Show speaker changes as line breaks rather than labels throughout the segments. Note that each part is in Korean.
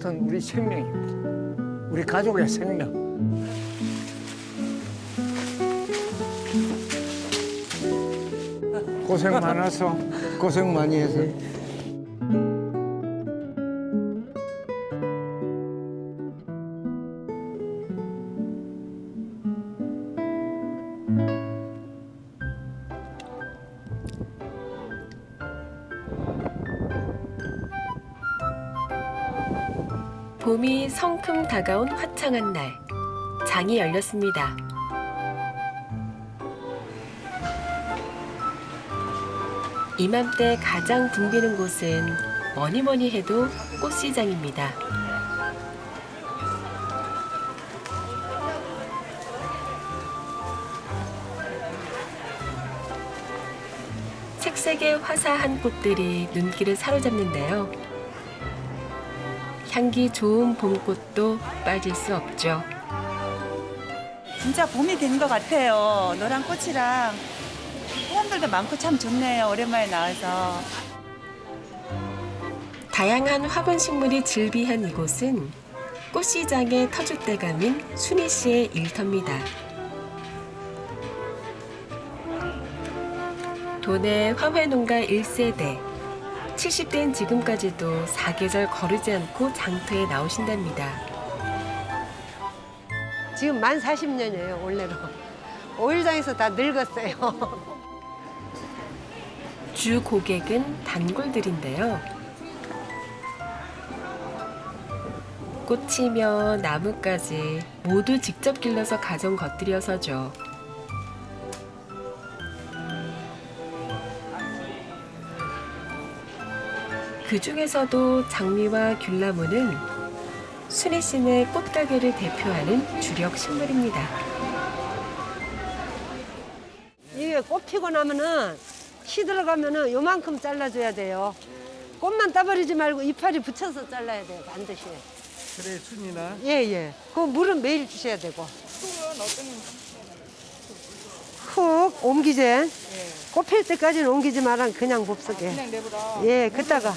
꽃은 우리 생명입니다. 우리 가족의 생명. 고생 많아서 고생 많이 해서
성큼 다가온 화창한 날 장이 열렸습니다. 이맘때 가장 붐비는 곳은 뭐니 뭐니 해도 꽃시장입니다. 색색의 화사한 꽃들이 눈길을 사로잡는데요. 향기 좋은 봄꽃도 빠질 수 없죠.
진짜 봄이 된 것 같아요. 노란 꽃이랑 사람들도 많고 참 좋네요. 오랜만에 나와서.
다양한 화분 식물이 즐비한 이곳은 꽃시장의 터줏대감인 순희 씨의 일터입니다. 도내 화훼농가 1세대 70대인 지금까지도 사계절 거르지 않고 장터에 나오신답니다.
지금 만 40년이에요, 원래로. 오일장에서 다 늙었어요.
주 고객은 단골들인데요. 꽃이며 나무까지 모두 직접 길러서 가져온 것들이어서죠. 그 중에서도 장미와 귤나무는 씨네 꽃가게를 대표하는 주력 식물입니다.
이게 꽃 피고 나면은 시 들어가면은 요만큼 잘라줘야 돼요. 꽃만 따버리지 말고 이파리 붙여서 잘라야 돼요, 반드시.
그래 순이나
예, 예. 그 물은 매일 주셔야 되고. 훅 옮기제. 꽃필 때까지는 옮기지 마라 그냥 봅속에. 그냥 내버려. 예, 그따가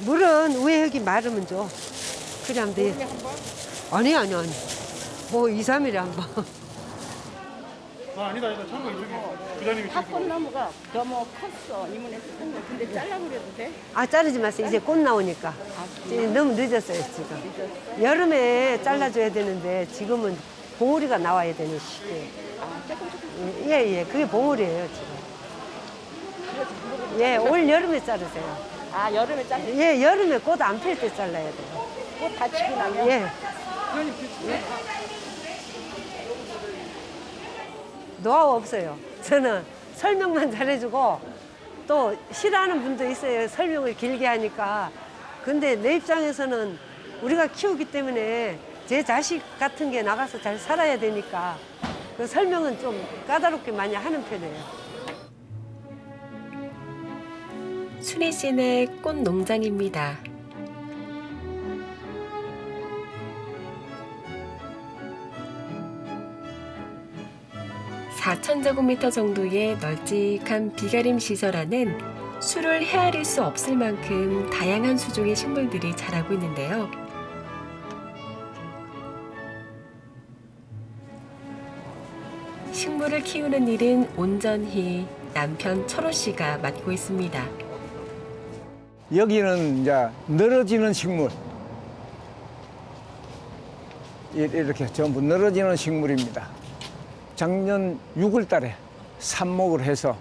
물은 위에 여기 마르면 줘. 그래 하면 돼. 아니, 아니, 아니. 뭐 2, 3일에 한 번.
아, 아니다, 아니다. 참고 이쪽에 부장님이 지금
팝꽃나무가 너무 컸어. 이문에 큰 거. 근데 잘라버려도 돼?
아 자르지 마세요. 이제 꽃 나오니까. 이제 너무 늦었어요 지금. 여름에 잘라줘야 되는데 지금은 봉우리가 나와야 되는 시기예요. 예 예, 그게 봉우리예요 지금. 예, 올 여름에 자르세요.
아, 여름에 잘라.
예, 여름에 꽃 안 필 때 잘라야 돼요.
꽃 다치고 나면.
예. 노하우 없어요. 저는 설명만 잘해주고 또 싫어하는 분도 있어요. 설명을 길게 하니까. 근데 내 입장에서는 우리가 키우기 때문에 제 자식 같은 게 나가서 잘 살아야 되니까 그 설명은 좀 까다롭게 많이 하는 편이에요.
순희 씨네 꽃 농장입니다. 4,000제곱미터 정도의 널찍한 비가림 시설 안엔 수를 헤아릴 수 없을 만큼 다양한 수종의 식물들이 자라고 있는데요. 식물을 키우는 일은 온전히 남편 철호 씨가 맡고 있습니다.
여기는 이제 늘어지는 식물. 이- 이렇게 전부 늘어지는 식물입니다. 작년 6월 달에 삽목을 해서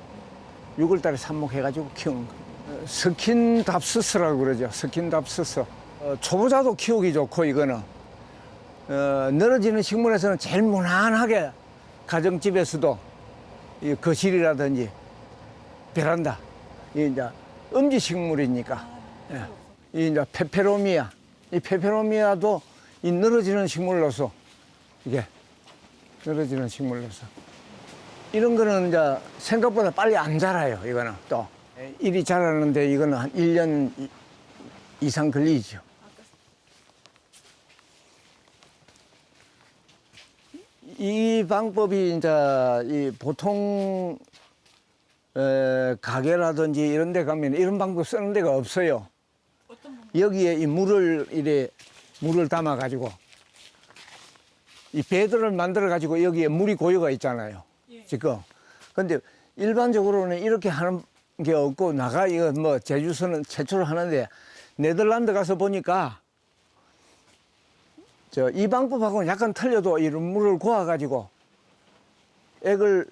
6월 달에 삽목해가지고 키운 거. 어, 스킨 답스스라고 그러죠. 스킨 답스스. 어, 초보자도 키우기 좋고 이거는 어, 늘어지는 식물에서는 제일 무난하게 가정집에서도 이 거실이라든지 베란다 이 이제 음지 식물이니까. 예. 이 이제 페페로미아. 이 페페로미아도 이 늘어지는 식물로서 이게 늘어지는 식물로서. 이런 거는 이제 생각보다 빨리 안 자라요 이거는 또. 예, 일이 자라는데 이거는 한 1년 이- 이상 걸리죠 이 방법이 이제 이 보통 에, 가게라든지 이런 데 가면 이런 방법 쓰는 데가 없어요. 여기에 이 물을 이래 물을 담아 가지고 이 배들을 만들어 가지고 여기에 물이 고여가 있잖아요. 지금. 근데 일반적으로는 이렇게 하는 게 없고 나가 이거 뭐 제주서는 최초로 하는데 네덜란드 가서 보니까 저 이 방법하고는 약간 틀려도 이런 물을 고아 가지고 액을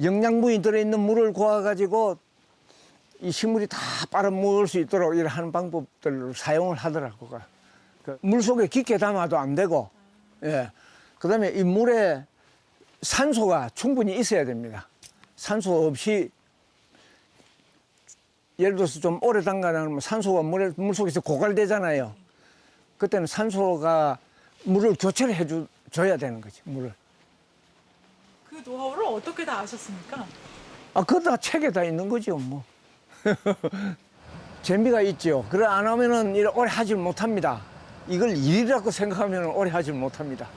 영양분이 들어있는 물을 고아 가지고 이 식물이 다 빨아먹을 수 있도록 이런 하는 방법들을 사용을 하더라고. 그물 속에 깊게 담아도 안 되고, 예. 그 다음에 이 물에 산소가 충분히 있어야 됩니다. 산소 없이, 예를 들어서 좀 오래 담가놓으면 산소가 물에, 물 속에서 고갈되잖아요. 그때는 산소가 물을 교체를 해줘, 줘야 되는 거지, 물을.
그 노하우를 어떻게 다 아셨습니까?
아, 그거 다 책에 다 있는 거죠, 뭐. 재미가 있죠. 그래, 안 하면은 이래 오래 하질 못합니다. 이걸 일이라고 생각하면 오래 하질 못합니다.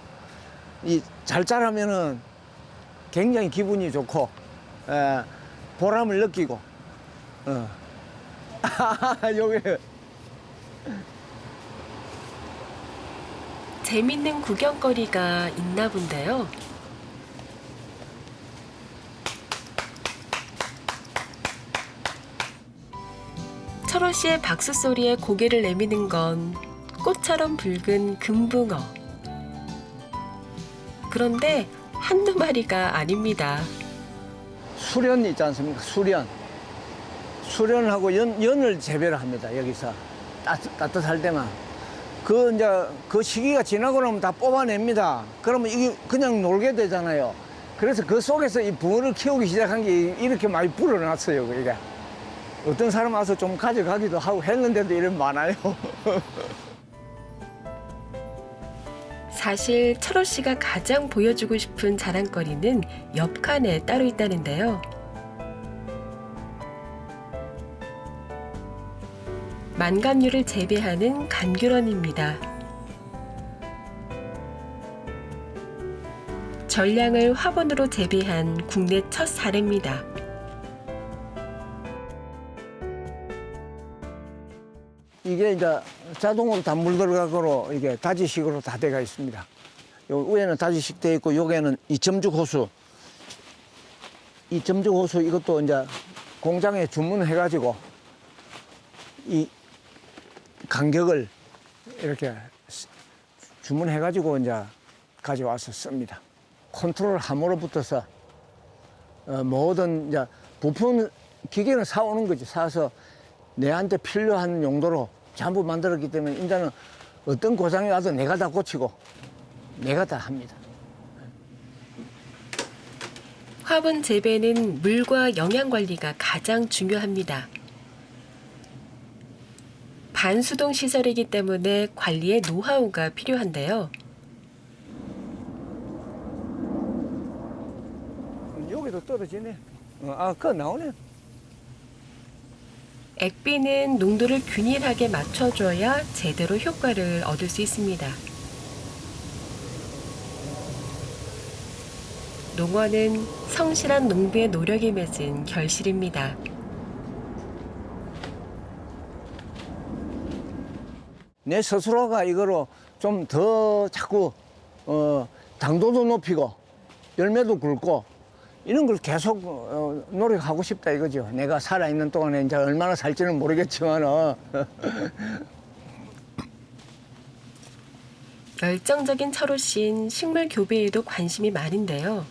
이, 잘 자라면은 굉장히 기분이 좋고, 에, 보람을 느끼고, 어. 요게,
재밌는 구경거리가 있나 본데요. 철호 씨의 박수 소리에 고개를 내미는 건 꽃처럼 붉은 금붕어. 그런데 한두 마리가 아닙니다.
수련 있지 않습니까? 수련. 수련하고 연, 연을 재배를 합니다, 여기서. 따뜻, 따뜻할 때만. 그, 이제, 그 시기가 지나고 나면 다 뽑아냅니다. 그러면 이게 그냥 놀게 되잖아요. 그래서 그 속에서 이 붕어를 키우기 시작한 게 이렇게 많이 불어났어요, 그러니까. 어떤 사람 와서 좀 가져가기도 하고 했는데도 이런 많아요.
사실 철호 씨가 가장 보여주고 싶은 자랑거리는 옆칸에 따로 있다는데요. 만감류를 재배하는 간규런입니다. 전량을 화분으로 재배한 국내 첫 사례입니다.
이게 이제 자동으로 다 물 들어가고 이게 다지식으로 다 돼가 있습니다. 요 위에는 다지식 돼 있고 여기에는 이 점죽 호수. 이 점죽 호수 이것도 이제 공장에 주문해 가지고 이 간격을 이렇게 주문해 가지고 이제 가져와서 씁니다. 컨트롤 함으로 붙어서 어, 모든 이제 부품 기계는 사오는 거지 사서 내한테 필요한 용도로 전부 만들었기 때문에 이제는 어떤 고장이 와도 내가 다 고치고 내가 다 합니다.
화분 재배는 물과 영양 관리가 가장 중요합니다. 반수동 시설이기 때문에 관리에 노하우가 필요한데요.
여기도 떨어지네. 어, 아, 그거 나오네.
액비는 농도를 균일하게 맞춰줘야 제대로 효과를 얻을 수 있습니다. 농어는 성실한 농부의 노력이 맺은 결실입니다.
내 스스로가 이거로 좀 더 자꾸 어, 당도도 높이고 열매도 굵고 이런 걸 계속 어, 노력하고 싶다 이거죠. 내가 살아있는 동안에 이제 얼마나 살지는 모르겠지만 어.
열정적인 철호 씨는 식물 교배에도 관심이 많은데요.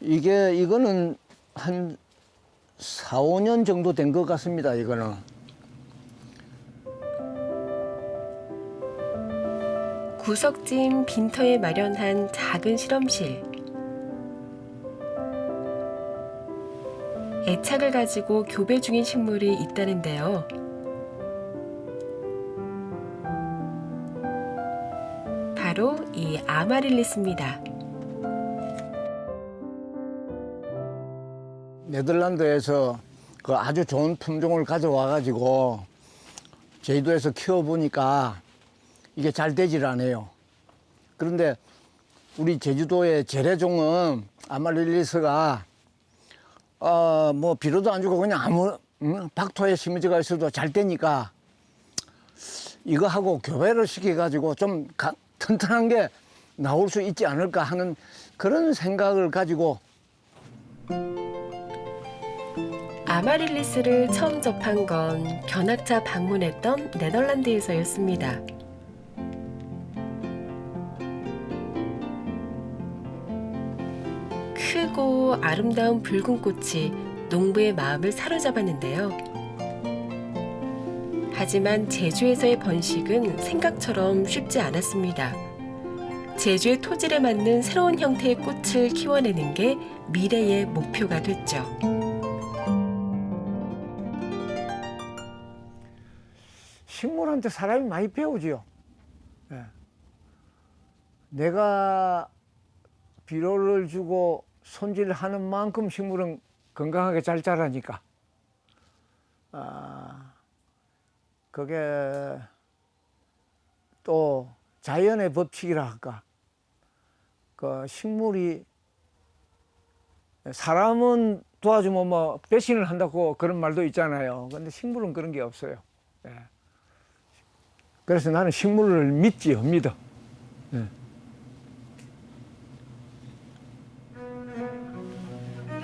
이게 이거는 한 4, 5년 정도 된 것 같습니다. 이거는.
구석진 빈터에 마련한 작은 실험실. 애착을 가지고 교배 중인 식물이 있다는데요. 바로 이 아마릴리스입니다.
네덜란드에서 그 아주 좋은 품종을 가져와 가지고 제주도에서 키워보니까 이게 잘 되질 않아요. 그런데 우리 제주도의 재래종은 아마릴리스가 어, 뭐 비료도 안 주고 그냥 아무 음, 박토에 심어져가 있어도 잘 되니까 이거하고 교배를 시켜가지고 좀 가- 튼튼한 게 나올 수 있지 않을까 하는 그런 생각을 가지고
아마릴리스를 처음 접한 건 견학자 방문했던 네덜란드에서였습니다. 크고 아름다운 붉은 꽃이 농부의 마음을 사로잡았는데요. 하지만 제주에서의 번식은 생각처럼 쉽지 않았습니다. 제주의 토질에 맞는 새로운 형태의 꽃을 키워내는 게 미래의 목표가 됐죠.
식물한테 사람이 많이 배우지요. 예. 내가 비료를 주고 손질하는 만큼 식물은 건강하게 잘 자라니까. 아, 그게 또 자연의 법칙이라 할까. 그 식물이 사람은 도와주면 뭐 배신을 한다고 그런 말도 있잖아요. 근데 식물은 그런 게 없어요. 예. 그래서 나는 식물을 믿지요, 믿어.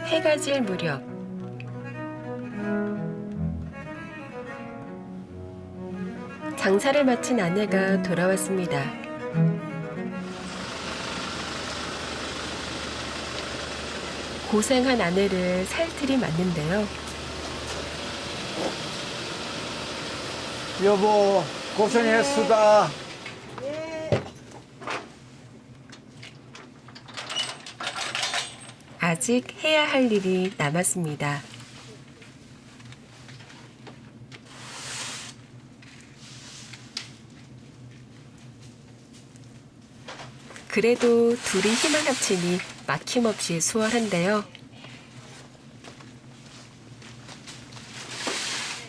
해가 질 무렵 장사를 마친 아내가 돌아왔습니다. 고생한 아내를 살틀이 맞는데요.
여보, 고생했수다.
아직 해야 할 일이 남았습니다. 그래도 둘이 힘을 합치니 막힘없이 수월한데요.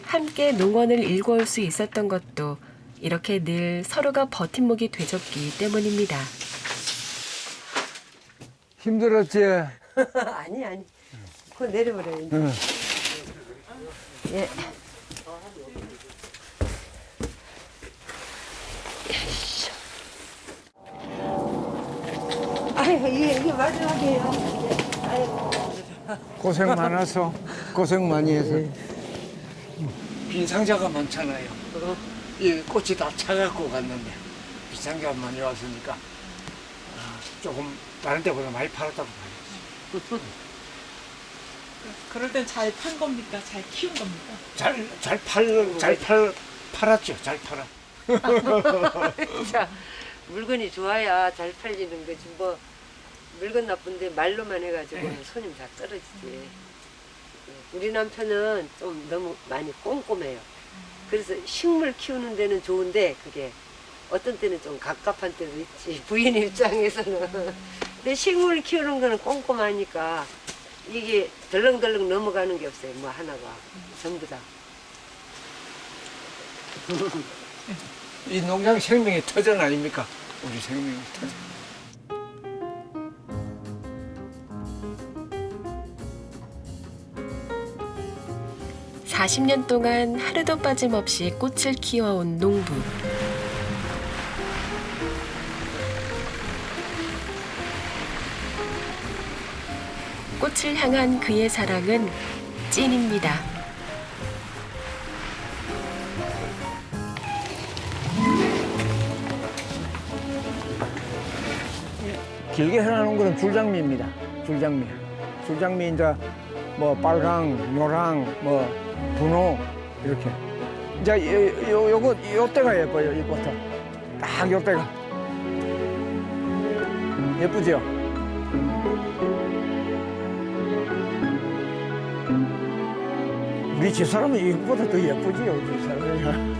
함께 농원을 일궈올 수 있었던 것도 이렇게 늘 서로가 버팀목이 되줬기 때문입니다.
힘들었지?
아니 아니. 그거 내려버려요. 이제.
응.
예. 아이고 이게 이게 마지막이에요. 아이고.
고생 많아서, 고생 많이 해서. 빈 상자가 많잖아요. 이 꽃이 다 차갖고 갔는데, 빈 상자가 많이 왔으니까, 아, 조금 다른 때보다 많이 팔았다고 봐야지.
그럴 땐 잘 판 겁니까? 잘 키운 겁니까?
잘, 잘 팔, 잘 팔, 팔았죠. 잘 팔아.
자, 물건이 좋아야 잘 팔리는 거지 뭐 물건 나쁜데 말로만 해가지고 손님 다 떨어지지. 우리 남편은 좀 너무 많이 꼼꼼해요. 그래서 식물 키우는 데는 좋은데 그게 어떤 때는 좀 갑갑한 때도 있지 부인 입장에서는. 근데 식물 키우는 거는 꼼꼼하니까 이게 덜렁덜렁 넘어가는 게 없어요. 뭐 하나가 전부 다.
이 농장 생명의 터전 아닙니까? 우리 생명의 터전.
사십 년 동안 하루도 빠짐없이 꽃을 키워온 농부. 꽃을 향한 그의 사랑은 찐입니다.
길게 해놓은 거는 줄장미입니다. 줄장미. 줄장미 이제 뭐 빨강, 노랑, 뭐 분홍 이렇게. 이제 요, 요, 요거 요때가 예뻐요. 이부터 딱 요때가 예쁘죠? 우리 집사람은 이거보다 더 예쁘지요. 우리 집사람이.